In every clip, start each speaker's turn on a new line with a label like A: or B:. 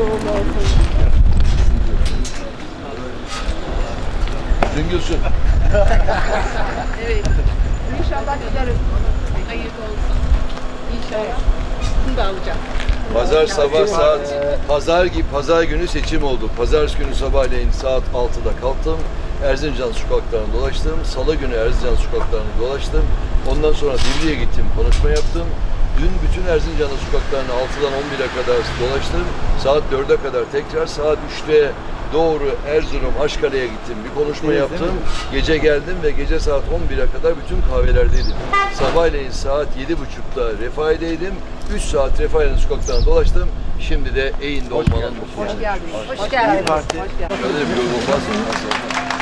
A: Olsun.
B: Güngülsün.
A: Evet. İnşallah gideriz. Hayırlı olsun. İnşallah. Bunu da alacağım.
B: Pazar sabah saat pazar gibi pazar günü seçim oldu. Pazartesi günü sabahleyin saat 6'da kalktım. Erzincan sokaklarını dolaştım. Salı günü Erzincan sokaklarını dolaştım. Ondan sonra Divri'ye gittim, konuşma yaptım. Dün bütün Erzincan'ın sokaklarını 6'dan 11'e kadar dolaştım. Saat 4'e kadar tekrar saat 3'te doğru Erzurum Aşkale'ye gittim. Bir konuşma yaptım. Gece geldim ve gece saat 11'e kadar bütün kahvelerdeydim. Sabahleyin saat 7.30'da Refahiye'deydim. 3 saat Refahiye'nin sokaklarını dolaştım. Şimdi de Eğin'de olmanın mutluluğu.
A: Hoş geldiniz. Hoş geldiniz. Hoş geldiniz.
B: Öyle bir yol olmaz mı? Bu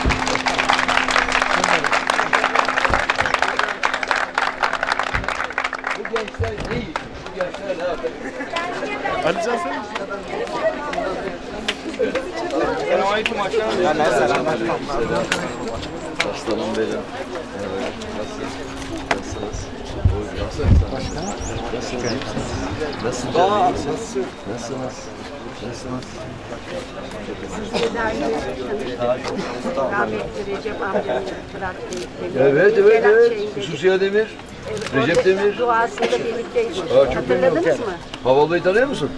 B: gençler ne yapıyor? Aslanım benim. Evet, nasılsınız? Nasılsınız? Nasılsınız? Nasılsınız? Nasılsınız? Nasılsınız? Nasılsınız?
A: Rahmetli Recep amcanın.
B: Evet, evet, evet. Hususiye Demir. Recep Demir.
A: Duasında birlikteyiz.
B: Aa, çok memnun
A: Hatırladınız mı?
B: Havalı'yı tanıyor musun?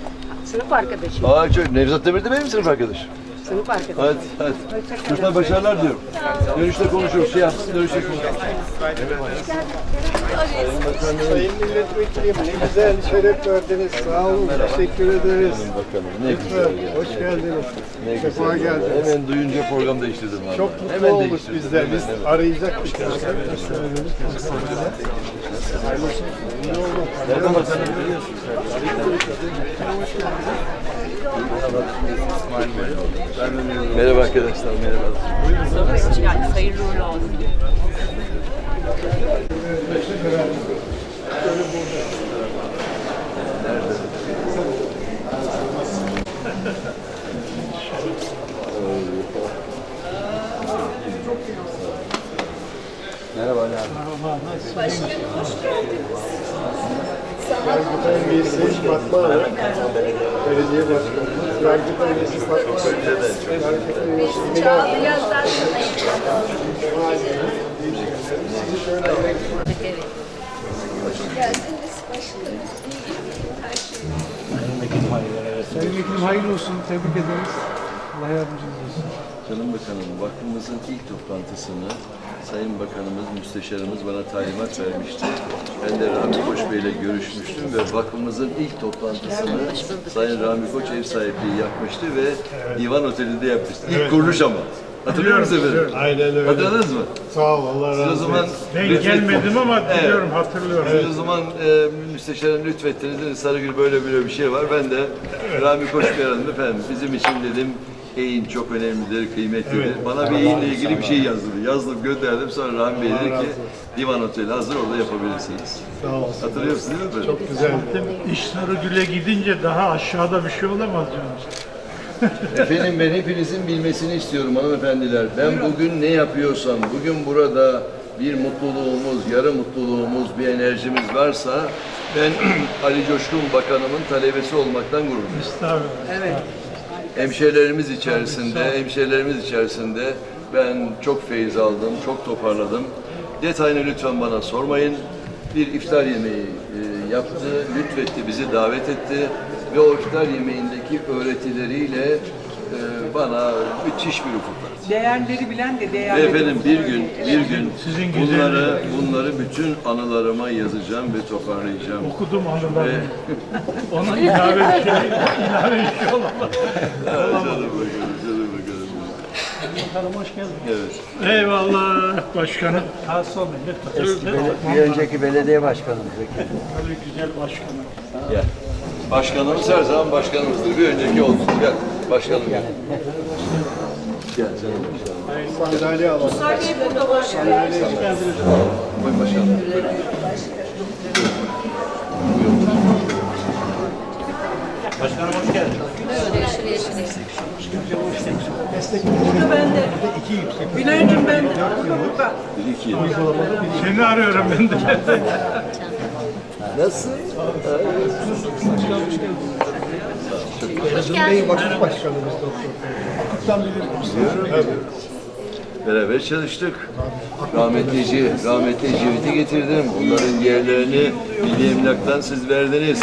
A: Sınıf arkadaşım.
B: Aa çok. Nevzat Demir de benim sınıf arkadaşım.
A: Sınıf arkadaşım.
B: Hadi hadi. Çocuklar başarılar diyorum. Dönüşte konuşuruz. Şey yapsın, dönüşte konuşuruz.
C: Sayın Milletvekilim ne güzel şeref verdiniz. Sağ olun. Teşekkür ederiz.
B: Bakalım ne güzel
C: Lütfen.
B: ya.
C: Hoş geldiniz.
B: Ne
C: Sefa
B: güzel.
C: geldiniz.
B: Hemen duyunca program değiştirdim abi.
C: Çok mutlu
B: Hemen
C: olduk biz de. Biz arayacaktık.
B: Nereden bakalım biliyorsun Merhaba arkadaşlar, merhaba.
D: Hayırlı uğurlu olsun.
B: Merhaba Ali abi.
C: Yargıtay Üyesi Fatma Hanım. Belediye Başkanı. Yargıtay Üyesi Fatma Hanım. Sayın Vekilim hayırlı olsun. Tebrik ederiz. Allah yardımcınız olsun.
B: Canım Bakanım, vakfımızın ilk toplantısını Sayın Bakanımız, Müsteşarımız bana talimat vermişti. Ben de Rami Koç Bey ile görüşmüştüm ve vakfımızın ilk toplantısını Sayın Rami Koç ev sahipliği yapmıştı ve Divan Oteli'nde yapmıştı. İlk kuruluş ama. Hatırlıyor musunuz efendim?
C: Aynen öyle.
B: Hatırladınız mı?
C: Sağ ol. Allah
B: Siz o
C: razı
B: zaman
C: olsun.
E: Ben
B: lütfet-
E: gelmedim ama
B: Evet.
E: biliyorum, hatırlıyorum.
B: Siz o zaman e, müsteşarın lütfettiniz dedi Sarıgül böyle böyle bir şey var. Ben de Rami Koç Bey aradım efendim. Bizim için dedim eğin çok önemlidir, kıymetlidir. Bana bir eğinle ilgili bir şey yazdı. Yazdım gönderdim sonra Rami Bey dedi ki Divan Oteli hazır orada yapabilirsiniz.
C: Sağ ol.
B: Hatırlıyor musunuz değil mi?
C: Çok güzeldi.
E: İş Sarıgül'e gidince daha aşağıda bir şey olamaz diyoruz.
B: Efendim ben hepinizin bilmesini istiyorum hanımefendiler. Ben bugün ne yapıyorsam, bugün burada bir mutluluğumuz, yarı mutluluğumuz, bir enerjimiz varsa ben Ali Coşkun Bakanımın talebesi olmaktan gurur duyuyorum.
E: Estağfurullah.
B: Hemşehrilerimiz içerisinde, hemşehrilerimiz içerisinde ben çok feyiz aldım, çok toparladım. Detayını lütfen bana sormayın. Bir iftar yemeği e, yaptı, lütfetti, bizi davet etti ve o iftar yemeğindeki öğretileriyle e, bana müthiş bir ufuk verdi.
D: Değerleri bilen de değerleri.
B: efendim bir gün, bir gün
E: Sizin
B: bunları, bunları bütün anılarıma yazacağım ve toparlayacağım.
E: Okudum anılarını.
B: Ve
E: Ona ilave bir şey, ilave bir şey olamaz.
B: canım bakalım, canım bakalım.
E: Hanım hoş geldin.
B: Evet.
E: Eyvallah başkanım. Hasıl millet
F: Bir önceki belediye başkanımız.
E: Tabii güzel başkanım.
B: Gel. Başkanımız her zaman başkanımızdır. Bir önceki olsun. Gel. Başkanım gel. Gel canım.
C: Sandalye alalım.
B: Buyurun başkanım.
D: Günaydın ben de.
B: Bir iki yıl.
E: Seni arıyorum ben de.
B: Nasıl?
C: Erzurum Bey Vakıf Başkanımız Doktor. Vakıftan bilir
B: Biliyorum. Beraber çalıştık. Rahmetlici, rahmetli Ecevit'i getirdim. Onların yerlerini Milli Emlak'tan siz verdiniz.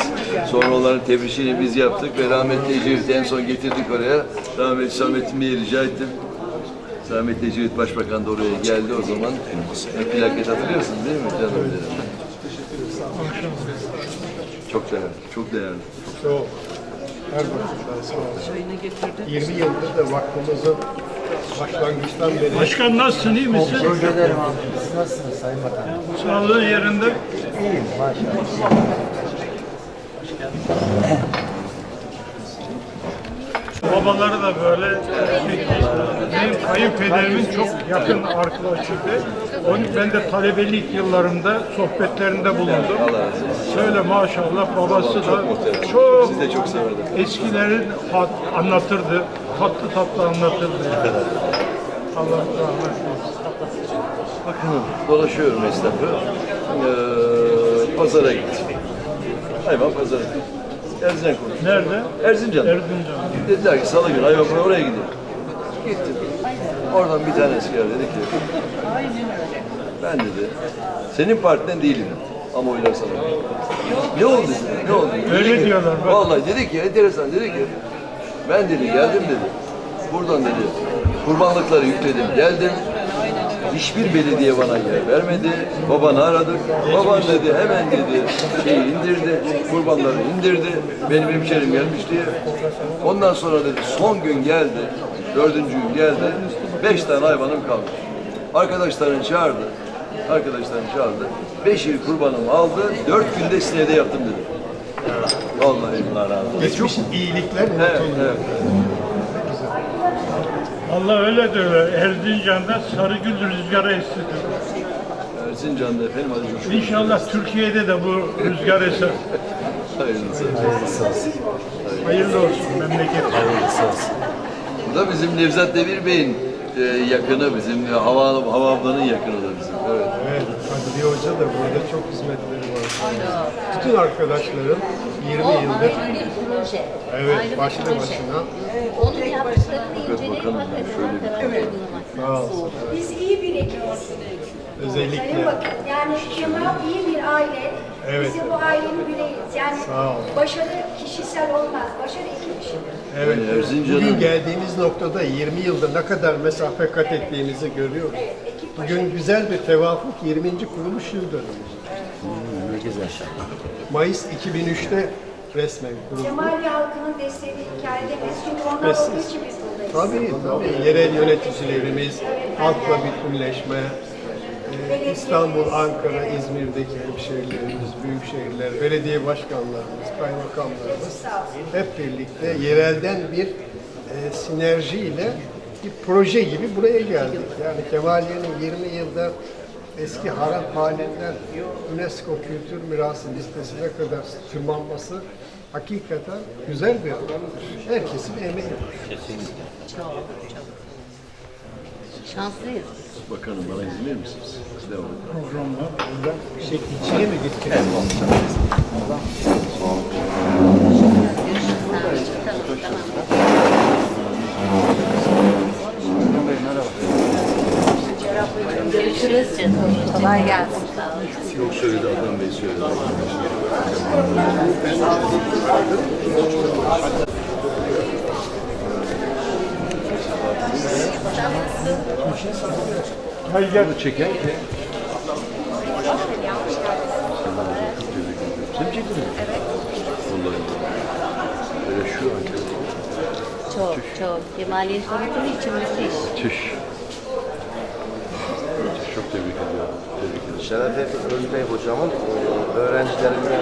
B: Sonra onların tebrik biz yaptık ve rahmetli Ecevit'i en son getirdik oraya. Rahmetli Samet'in Bey'i rica ettim. Rahmetli Ecevit Başbakan da oraya geldi o zaman. E, plaket hatırlıyorsun değil mi canım benim? Çok değerli, çok değerli.
C: Sağ ol. Her bakımdan sağ ol. 20 yıldır da vakfımızın başlangıçtan beri
E: Başkan nasılsın iyi misin?
F: Teşekkür ederim abi. Siz nasılsınız Sayın Bakan?
E: Sağlığın yerinde.
F: İyiyim maşallah.
E: Babaları da böyle. Benim kayınpederimin çok yakın arkadaşıydı. Onun ben de talebelik yıllarında sohbetlerinde bulundum. Şöyle maşallah babası da çok eskilerin hat, anlatırdı. Tatlı tatlı anlatırdı. Allah rahmet eylesin.
B: Bakın dolaşıyorum esnafı. Ee, pazara gittim. Hayvan pazarı. Erzincan konuştum.
E: Nerede?
B: Erzincan.
E: Erzincan.
B: Dediler ki salı günü pazarı oraya gidelim. Gittim. Oradan bir tanesi geldi dedi ki ben dedi senin partiden değilim ama oylar sana. Ne oldu dedi? Ne oldu?
E: Öyle
B: Dedi ki,
E: diyorlar, bak.
B: Vallahi dedi ki enteresan dedi ki ben dedi geldim dedi. Buradan dedi kurbanlıkları yükledim geldim. Hiçbir belediye bana yer vermedi. Babanı aradık. Baban dedi hemen dedi şeyi indirdi. Kurbanları indirdi. Benim hemşerim gelmiş diye. Ondan sonra dedi son gün geldi. Dördüncü gün geldi. Beş tane hayvanım kaldı. Arkadaşlarını çağırdı. Arkadaşlarını çağırdı. Beş yıl kurbanımı aldı. Dört günde sinede yaptım dedi. Vallahi Allah razı olsun.
C: geçmiş iyilikler
B: Evet, evet.
E: Allah öyle diyor. Erzincan'da Sarıgül rüzgarı esti diyor.
B: Erzincan'da efendim hadi coşkun.
E: İnşallah Türkiye'de de bu rüzgar eser.
B: Hayırlısı.
E: Hayırlı olsun memleket.
B: Bu da bizim Nevzat Demir Bey'in e, yakını, bizim hava, hava ablanın yakını da bizim. Evet.
C: Evet, Kadriye Hoca da burada çok hizmetleri var. Bütün arkadaşlarım 20
G: O
C: yıldır
G: ayrı bir proje.
C: Evet,
G: ayrı bir
C: başlı
G: proje.
C: başına.
G: Onun yaptıklarını inceleyip
B: bakalım, şöyle
G: uygulamak
C: sağ olsun.
H: Biz iyi bir ekibiz. Sayın
C: Özellikle
H: Bakın, yani Kemal iyi bir aile.
C: Evet.
H: Biz de bu ailenin bireyiz. Yani
C: Sağ olun.
H: başarı kişisel olmaz. Başarı iki kişidir.
C: evet,
B: Yani Erzincan'ın-
C: bugün geldiğimiz noktada 20 yılda ne kadar mesafe kat ettiğimizi görüyoruz. Bugün güzel bir tevafuk 20. kuruluş yıl dönümümüz.
F: Ne güzel.
C: Mayıs 2003'te resmen kuruldu.
H: Kemal halkının desteği hikayedemeyiz. Çünkü onlar
C: Biz-
H: olduğu için biz.
C: Tabii tabii yerel yöneticilerimiz, halkla bütünleşme, e, İstanbul, Ankara, İzmir'deki hemşehrilerimiz, büyük şehirler, belediye başkanlarımız, kaymakamlarımız hep birlikte yerelden bir e, sinerjiyle bir proje gibi buraya geldik. Yani Kemaliye'nin 20 yılda eski harap halinden UNESCO Kültür Mirası listesine kadar tırmanması hakikaten güzel bir herkesin emeği.
G: Şanslıyız.
B: Bakanım bana izin verir misiniz? Devam edin.
E: Programda.
C: Şey, içine mi gittik?
G: Görüşürüz canım. Kolay gelsin.
B: Yok söyledi Adnan Bey söyledi.
E: Gel gel.
B: Bunu çeken ki Sen mi çektin mi? Evet. Vallahi. Böyle şu an.
G: Çok çok. Kemal'in tanıtımı için müthiş.
B: Çüş. Çok tebrik ediyorum. Tebrik ediyorum.
I: Şeref Özbey hocamın e, öğrencilerine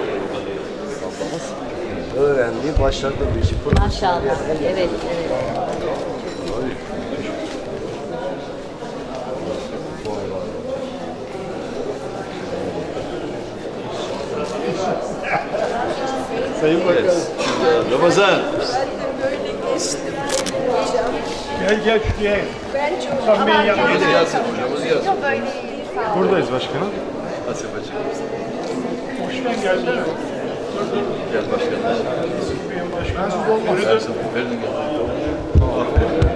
I: öğrendiği, başarılı bir işi.
G: Maşallah. Evet, evet.
C: Sayın.
B: Evet. Ramazan.
E: Gel gel şuraya. Sen beni yanına
B: Hadi Yasin hocamız Yasin.
C: Buradayız başkanım.
B: Asif.
E: Hoştan gelsene.
B: Gel başkanım. Her zaman. Verin gel. Aferin.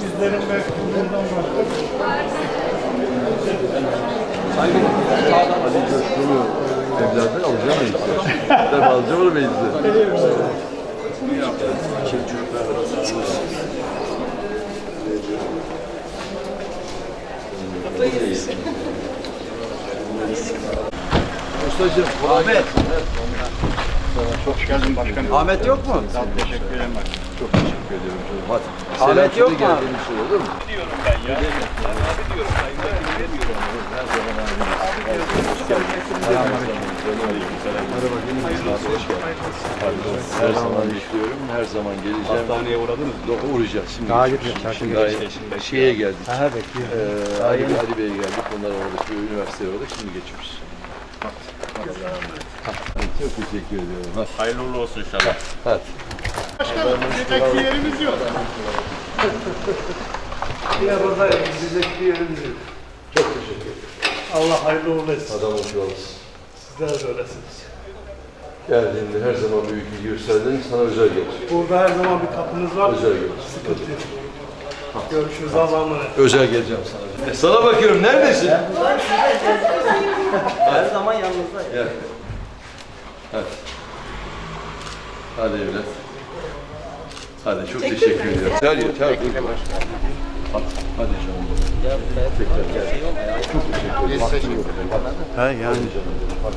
E: Bizlerin ve bundan başka
B: Ali Coşkun'u evladı alacağım mıyız? Ben alacağım onu mıyız? Ustacığım, Ahmet.
E: hoş geldin başkanım.
F: Ahmet yok mu?
E: Teşekkür ederim başkanım.
B: Çok teşekkür ediyorum. Hadi.
F: Ahmet
B: Selam
F: yok mu?
B: geldiğin için olur mu?
E: Diyorum ben ya. Abi diyorum ben. Ben demiyorum.
B: Her zaman abi.
E: Abi diyorum. Hoş geldin.
B: Her zaman istiyorum, her zaman geleceğim.
E: Hastaneye uğradınız mı?
B: Uğrayacağız şimdi.
F: Daha gitmiyor,
B: Şimdi daha şeye geldik.
F: Ha bekliyorum.
B: Ee, Ali, Ali Bey'e geldik. Onlar orada üniversiteye uğradık. Şimdi geçiyoruz. Çok teşekkür ediyorum. Hadi.
E: Hayırlı uğurlu olsun inşallah.
B: Hadi.
E: Gidecek bir yerimiz yok.
B: Ya burada gidecek bir yerimiz yok. Çok teşekkür ederim.
E: Allah hayırlı uğurlu etsin.
B: Adam olsun.
E: Sizler de öylesiniz.
B: Geldiğinde her zaman büyük ilgi gösterdin. Sana özel gelir.
E: Burada her zaman bir kapınız var.
B: Özel gelir.
E: Sıkıntı yok. Görüşürüz Allah'a emanet.
B: Özel geleceğim sana. E, sana bakıyorum. Neredesin?
F: Her zaman yanınızda.
B: Gel. Hadi. Hadi evlat. Hadi çok teşekkür ediyorum. Yeter yeter. Dur. Hadi, hadi canım. Tekrar gel. Çok teşekkür ederim.
F: Ha yani.
B: Hadi canım. Hadi.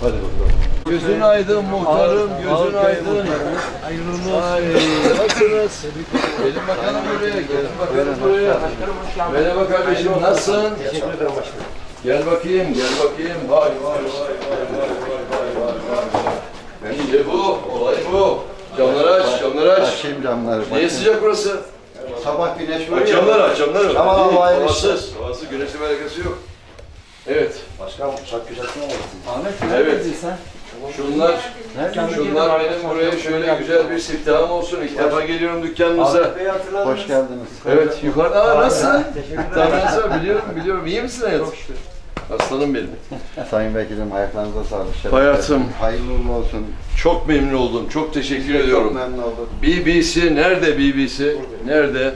B: Hadi bakalım. Gözün aydın muhtarım, gözün aydın. Ay, nasılsınız? Gelin bakalım buraya, gelin bakalım buraya. Merhaba kardeşim, nasılsın? Gel bakayım, gel bakayım. Vay vay vay vay vay vay vay. İşte bu, olay bu. Camları aç, camları aç.
F: Açayım camları.
B: Niye sıcak burası?
F: Sabah güneş
B: Aç camları aç, camları.
F: Tamam,
B: Değil,
F: tamam, hayırlı
B: Havasız, havasız, güneşle bir alakası yok. Evet,
F: Başkan uçak köşesine alırsın. Ahmet
B: Evet.
F: sen?
B: şunlar, şunlar benim buraya şöyle güzel bir siftahım olsun. İlk defa geliyorum dükkanınıza.
F: Hoş geldiniz.
B: Evet, yukarıda. Aa, nasılsın? Tamam, nasıl? Biliyorum, biliyorum. İyi misin hayat? Aslanım benim.
F: Sayın Vekilim ayaklarınıza sağlık. Şeref
B: Hayatım.
F: verdiniz. Hayırlı uğurlu olsun.
B: Çok memnun oldum. Çok teşekkür
F: Çok
B: ediyorum.
F: memnun olduk.
B: BBC nerede BBC? Nerede?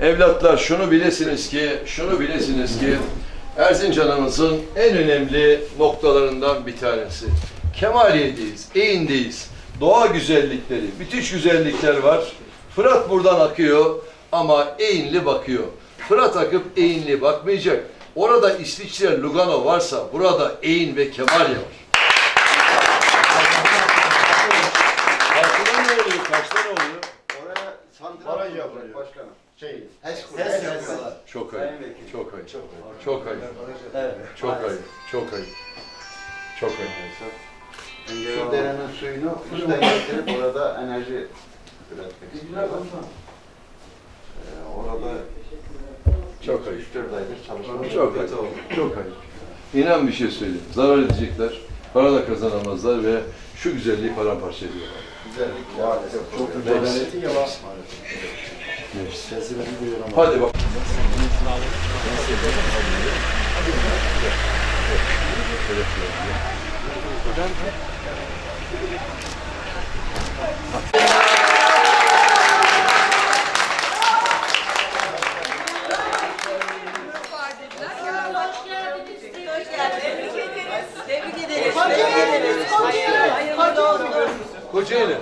B: Evlatlar şunu bilesiniz ki, şunu bilesiniz ki Erzincan'ımızın en önemli noktalarından bir tanesi. Kemaliye'deyiz, Eğin'deyiz. Doğa güzellikleri, müthiş güzellikler var. Fırat buradan akıyor ama Eğinli bakıyor. Fırat akıp Eğinli bakmayacak. Orada İsviçre Lugano varsa burada Eğin ve Kemalye var. Karşıda ne oluyor? Karşıda ne oluyor?
F: Oraya sandılar yapılacak başkanım. Şey, HES
B: Çok ayıp. Çok ayıp. Çok ayıp.
F: Evet.
B: Çok ayıp. Çok ayıp. Çok ayıp.
F: Şu derenin suyunu üstten getirip orada enerji üretmek istiyorlar. Ee, orada
B: Çok ayıp.
F: 3-4 aydır çalışmalar.
B: Çok ayıp. Çok ayıp. İnan bir şey söyleyeyim. Zarar edecekler. Para da kazanamazlar ve şu güzelliği paramparça ediyorlar.
F: Güzellik maalesef çok
B: Neyse. Neyse. Hadi bak. Kocaeli.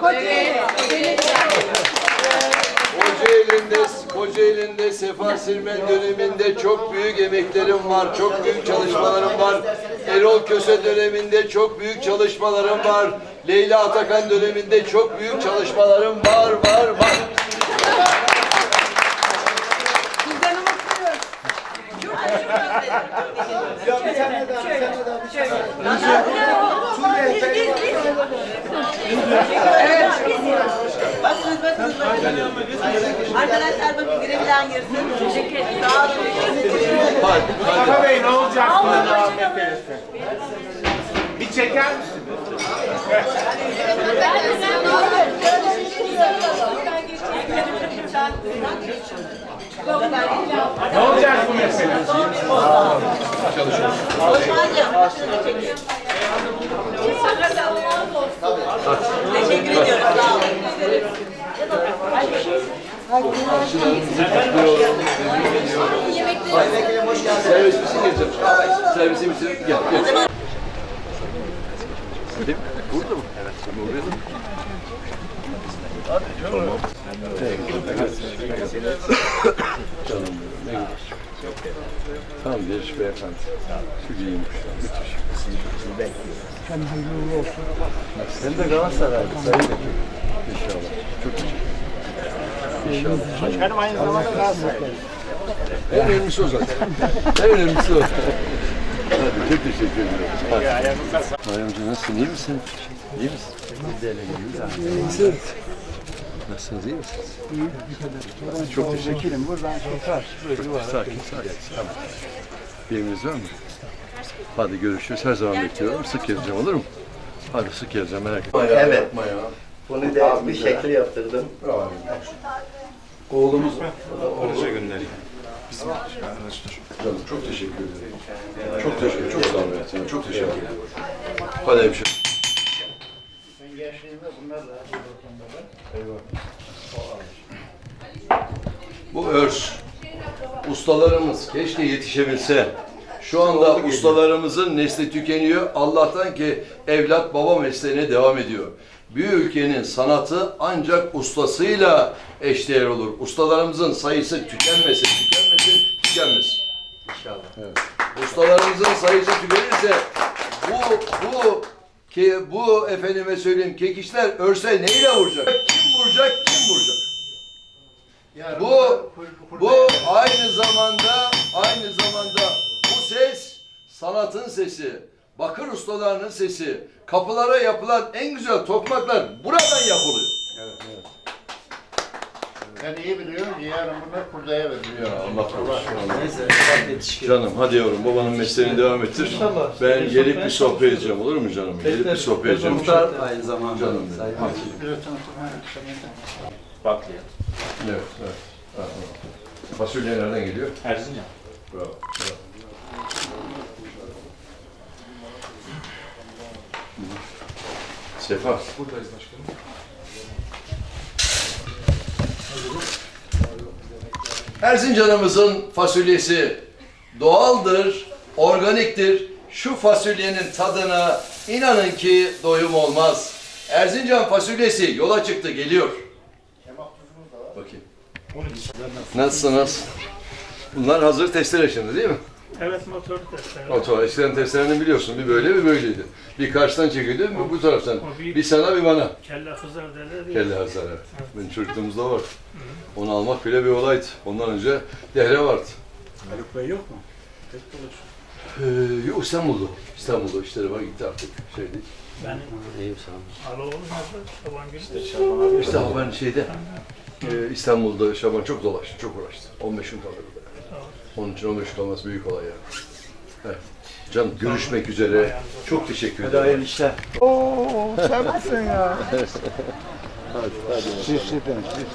B: Kocaeli'nde, Kocaeli'nde Sefa Sirmen döneminde çok büyük emeklerim var, çok büyük çalışmalarım var. Erol Köse döneminde çok büyük çalışmalarım var. Leyla Atakan döneminde çok büyük çalışmalarım var, var, var.
A: Arkadaşlar bakın girebilen girsin. Teşekkür ederim. Sağ olun.
B: Hadi.
E: Bey ne olacak burada Ahmet Bey'e? Bir çeker misin?
B: Servis misin geleceğim? Servisi bitirip gel. gel. Değil mi? Burada mı? Evet. Oraya da. Canım benim. Ne güzel. Tam bir beyefendi. Çok iyiymiş. Müthiş. Efendim hayırlı olsun. Sen de Galatasaraylı. Sayın Bekir. İnşallah. Çok teşekkür İnşallah.
F: Başkanım aynı zamanda Galatasaraylı.
B: En önemlisi o zaten. en önemlisi o. Hadi çok teşekkür ederim. Amca nasılsın? İyi misin? İyi misin? Gibiyiz abi. Nasılsınız? iyi misiniz? İyi. Çok teşekkür ederim. Buradan çıkar. Sakin, sakin. Tamam. Bir emriniz var mı? Hadi görüşürüz. Her zaman bekliyorum. Sık geleceğim olur mu? Hadi sık geleceğim merak etme.
I: Evet. Bunu da bir şekil yaptırdım.
B: Oğlumuz Canım çok teşekkür ederim. Çok teşekkür Çok sağ olun. Çok, çok teşekkür ederim. Hadi hemşire.
F: Ben gençliğimde bunlarla
B: Bu örs. Ustalarımız keşke yetişebilse. Şu anda ustalarımızın nesli tükeniyor. Allah'tan ki evlat baba mesleğine devam ediyor. Bir ülkenin sanatı ancak ustasıyla eşdeğer olur. Ustalarımızın sayısı tükenmesin, tükenmesin, tükenmesin.
I: İnşallah.
B: Evet. Ustalarımızın sayısı tükenirse bu bu ki bu efendime söyleyeyim kekişler örse neyle vuracak? Kim vuracak? Kim vuracak? Bu bu aynı zamanda aynı zamanda bu ses sanatın sesi. Bakır ustalarının sesi. Kapılara yapılan en güzel tokmaklar buradan yapılıyor.
F: Ben iyi biliyorum ki yarın bunlar kurdaya veriliyor.
B: Ya Allah korusun.
I: Neyse, yetişkin.
B: Canım hadi yavrum babanın mesleğini devam ettir. Ben gelip bir sohbet edeceğim olur mu canım? Gelip bir sohbet edeceğim.
I: Muhtar aynı zamanda.
B: Canım benim. Hadi.
E: Bakliye.
B: Evet, evet. Tamam. Fasulye nereden geliyor?
E: Erzincan.
B: Bravo. bravo. Sefa. Buradayız başkanım. Erzincan'ımızın fasulyesi doğaldır, organiktir. Şu fasulyenin tadına inanın ki doyum olmaz. Erzincan fasulyesi yola çıktı, geliyor. Bakayım. Nasılsınız? Bunlar hazır testere şimdi değil mi?
E: Evet motor testleri.
B: Oto, eskiden testerenin biliyorsun bir böyle bir böyleydi. Bir karşıdan çekildi bir bu taraftan. Bir sana bir bana.
E: Kelle hızar derler ya.
B: Kelle hazır evet. Benim çocukluğumuzda var. Onu almak bile bir olaydı. Ondan önce dehre vardı.
E: Haluk Bey yok mu? Tek dolaşıyor.
B: Ee, yok İstanbul'da. İstanbul'da işleri var gitti artık. Şey değil.
E: Benim
I: İyiyim sağ olun.
E: Alo oğlum nerede? Şaban Gül'de.
B: İşte ben şeyde e, İstanbul'da Şaban çok dolaştı, çok uğraştı. 15 gün kaldı burada. Onun için 15 gün kalması büyük olay yani. Evet. Canım görüşmek üzere. Çok teşekkür ederim.
I: Hayırlı işler.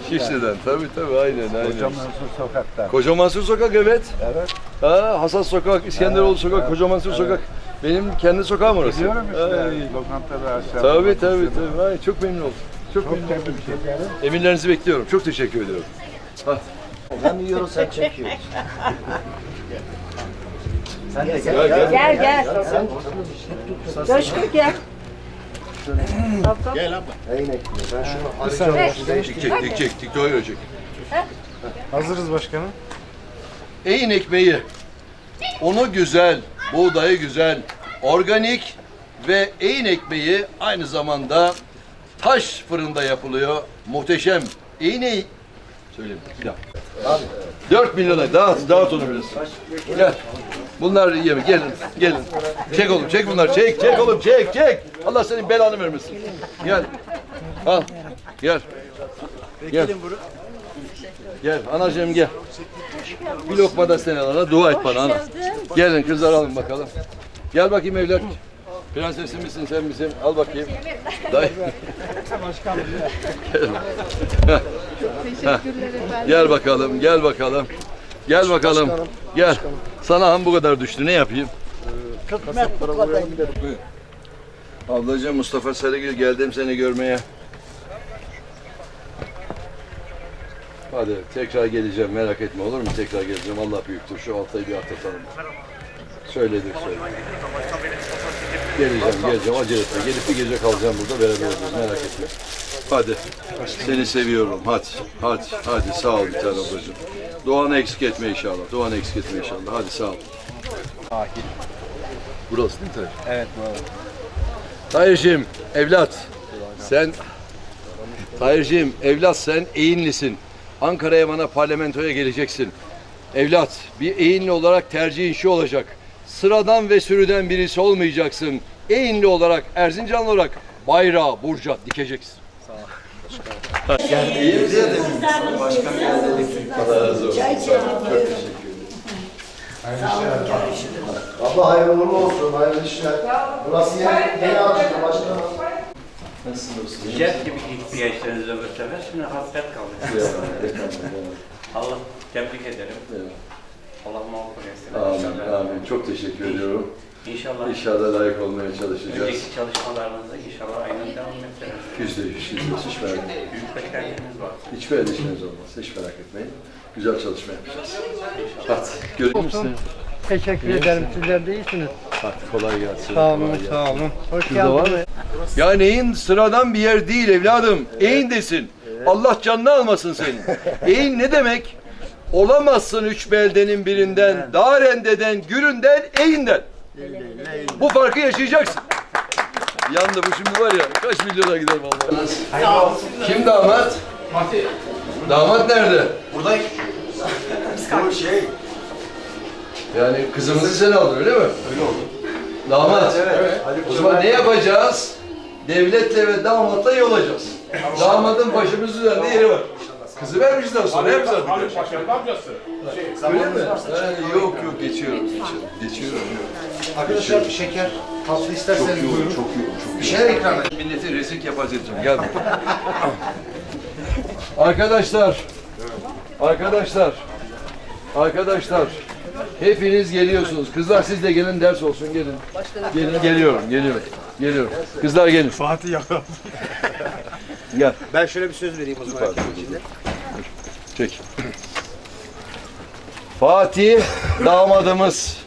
B: Şişli'den tabii tabii aynen aynen.
F: Koca Mansur Sokak'ta.
B: Koca Mansur Sokak evet.
F: Evet.
B: Ha, Hasas Sokak, İskenderoğlu Sokak, Koca Mansur Sokak. Benim kendi sokağım orası.
F: Biliyorum işte.
B: Ay,
F: Lokantada aşağı.
B: Tabii tabii tabii. Ay, çok memnun oldum. Çok,
F: Çok
B: memnun oldum. Emirlerinizi bekliyorum. Çok teşekkür ediyorum. Ha.
I: Ben yiyorum sen çekiyorsun. Sen de gel.
B: Gel gel.
H: Gel gel. Coşkun gel.
F: Gel abla.
I: Neyin ekmeği? Ben şunu arayacağım.
B: Dik çek, dik çek, dik öyle çek.
F: Hazırız başkanım.
B: Eyin ekmeği. Unu güzel, buğdayı güzel, organik ve eyin ekmeği aynı zamanda taş fırında yapılıyor. Muhteşem. Eyin eyi... Söyleyeyim. Ya. Abi. 4 milyon lira. Dağıt, dağıt onu biraz. Gel. Bunlar yeme. Gelin, gelin. Çek oğlum, çek bunları. Çek, çek oğlum, çek, çek. Allah senin belanı vermesin. Gel. Al. Gel. Gel. Gel anacığım gel. Bir lokma da sen alana dua et bana ana. Gelin kızlar alın bakalım. Gel bakayım evlat. Prensesim misin sen misin? Al bakayım. Dayı.
A: Teşekkürler efendim.
B: Gel bakalım, gel bakalım. Gel bakalım. Gel. Sana ham bu kadar düştü. Ne yapayım? Buyur. Ablacığım Mustafa Sarıgül geldim seni görmeye. Hadi tekrar geleceğim merak etme olur mu? Tekrar geleceğim. Allah büyüktür. Şu altayı bir atlatalım. Söyledik söyledik. Geleceğim geleceğim acele etme. Gelip bir gece kalacağım burada beraber olacağız merak etme. Hadi. Seni seviyorum. Hadi. Hadi. Hadi. Sağ ol bir tane ablacığım. Doğan'ı eksik etme inşallah. Doğan'ı eksik etme inşallah. Hadi sağ ol. Burası değil mi Tahir?
I: Evet bravo.
B: Tahir'cim evlat sen Tahir'cim evlat sen Eğinlisin. Ankara'ya bana parlamentoya geleceksin. Evlat bir Eğinli olarak tercihin şu olacak. Sıradan ve sürüden birisi olmayacaksın. Eğinli olarak Erzincanlı olarak bayrağı burca dikeceksin. Sağ ol. İyi misin?
I: Başkan geldi.
B: Allah razı olsun. Çok teşekkür ederim.
F: Abla hayırlı uğurlu olsun, hayırlı işler. Burası yeni, yeni açıldı başkanım.
B: Nasılsınız?
J: Jet gibi ihtiyaçlarınızı sefer. Şimdi hasret kaldık. Allah tebrik ederim. Allah mağfiret etsin.
B: Amin, amin. Çok teşekkür ediyorum.
J: İnşallah.
B: İnşallah layık olmaya çalışacağız.
J: Önceki çalışmalarınızı inşallah aynen devam ettiririz.
B: Yüzde yüz, yüzde yüz. Hiç merak etmeyin.
J: Büyük beklentiniz var.
B: Hiçbir endişeniz olmaz. Hiç merak etmeyin. Güzel çalışma yapacağız. Hadi. Görüşmek üzere.
H: Teşekkür ederim. Sizler de iyisiniz.
B: Hadi kolay gelsin.
H: Sağ olun,
B: kolay gelsin.
H: sağ olun. Hoş
B: Şurada var mı? Ya neyin sıradan bir yer değil evladım. Eğin desin. Allah canını almasın senin. Eğin ne demek? Olamazsın üç beldenin birinden, Darende'den, Güründen, Eğin'den. Bu farkı yaşayacaksın. Yandı bu şimdi var ya kaç milyona gider vallahi. Kim damat? Damat nerede?
F: Buradayım. Bu şey,
B: Yani kızımızı sen aldın öyle mi? Öyle oldu. Damat.
F: evet.
B: O zaman ne yapacağız? Devletle ve damatla iyi olacağız. Damadın başımızın üzerinde yeri var. Kızı vermişler sonra hep zaten.
E: Ali Paşa'nın amcası.
B: Öyle mi? Ha, yok yok geçiyorum geçiyorum. Geçiyorum. yok.
F: Arkadaşlar şeker, tatlı
B: Çok
F: isterseniz
B: yoğun,
F: buyurun.
B: çok yoğun, çok yoğun.
F: Bir şeyler ikram edin.
B: Milleti rezil yapaz edeceğim. Gel arkadaşlar, arkadaşlar, arkadaşlar, hepiniz geliyorsunuz. Kızlar siz de gelin ders olsun gelin. Gelin geliyorum, geliyorum, geliyorum. Kızlar gelin. Fatih yakaladı. Gel.
I: Ben şöyle bir söz vereyim o zaman.
B: Çek. Fatih damadımız.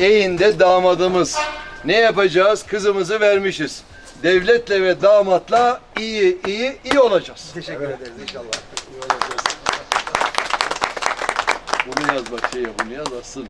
B: Eğinde damadımız. Ne yapacağız? Kızımızı vermişiz. Devletle ve damatla iyi iyi iyi olacağız.
I: Teşekkür ederiz inşallah.
B: Bunu yaz bak şey bunu yaz aslında.